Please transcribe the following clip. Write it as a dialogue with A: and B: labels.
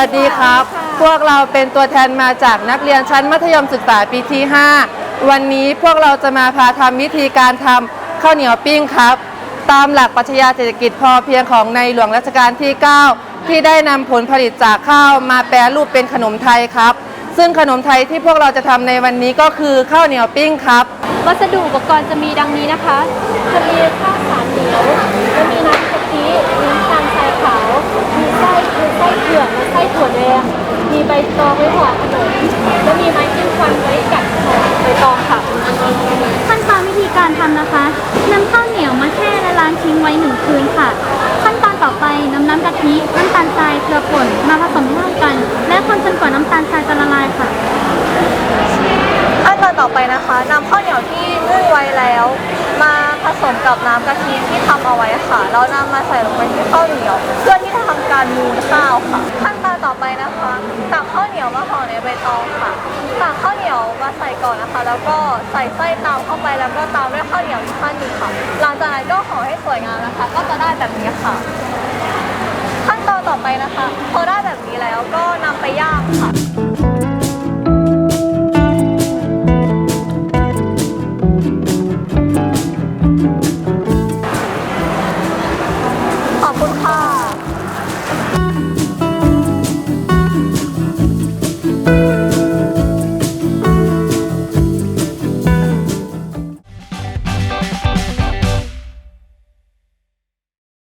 A: วัสดีครับ พวกเราเป็นตัวแทนมาจากนักเรียนชั้นมัธยมศึกษาปีที่ 5 วันนี้พวกเราจะมาพาทำวิธีการทำข้าวเหนียวปิ้งครับ ตามหลักปรัชญาเศรษฐกิจพอเพียงของในหลวงรัชกาลที่ 9 ที่ได้นำผลผลิตจากข้าวมาแปรรูปเป็นขนมไทยครับ ซึ่งขนมไทยที่พวกเราจะทำในวันนี้ก็คือข้าวเหนียวปิ้งครับ
B: วัสดุอุปกรณ์จะมีดังนี้นะคะ จะมีข้าวสารเหนียวจะมีน้ำกะทิมีน้ำตาลทรายขาว มีไส้คือไส้เผือกและไส้ถั่วแดง มีใบ ตองไว้ห่อขนมและมีไม้จิ้มฟันไว้กัดขนมใบตองค่ะ
C: ขั้นตอนวิธีการทำนะคะนำข้าวเหนียวมาแช่และล้างทิ้งไว้หนึ่งคืนค่ะ ขั้นตอนต่อไปนำน้ำกะทิน้ำตาลทรายเกลือป่นมาผสมร่วมกัน และคนจนกว่าน้ำตาลทรายจะละลายค่ะ
D: ขั้นตอนต่อไปนะคะนำข้าวเหนียวที่นึ่งไว้แล้ว มาผสมกับน้ำกะทิที่ทำเอาไว้ค่ะแล้วนำมาใส่ลงไปที่ข้าวเหนียว เพื่อที่จะทำการมูนข้าวค่ะ ขั้นตอนต่อไปนะคะตั กข้าวเหนียวมาห่อในใบตองค่ะตักข้าวเหนียวมาใส่ก่อนนะคะ แล้วก็ใส่ไส้ตามเข้าไปแล้วก็ตามด้วยข้าวเหนียวอีกขั้นหนึ่งค่ะ หลังจากนั้นก็ห่อให้สวยงามนะคะ ก็จะได้แบบนี้ค่ะ ขั้นตอนต่อไปนะคะ พอได้แบบนี้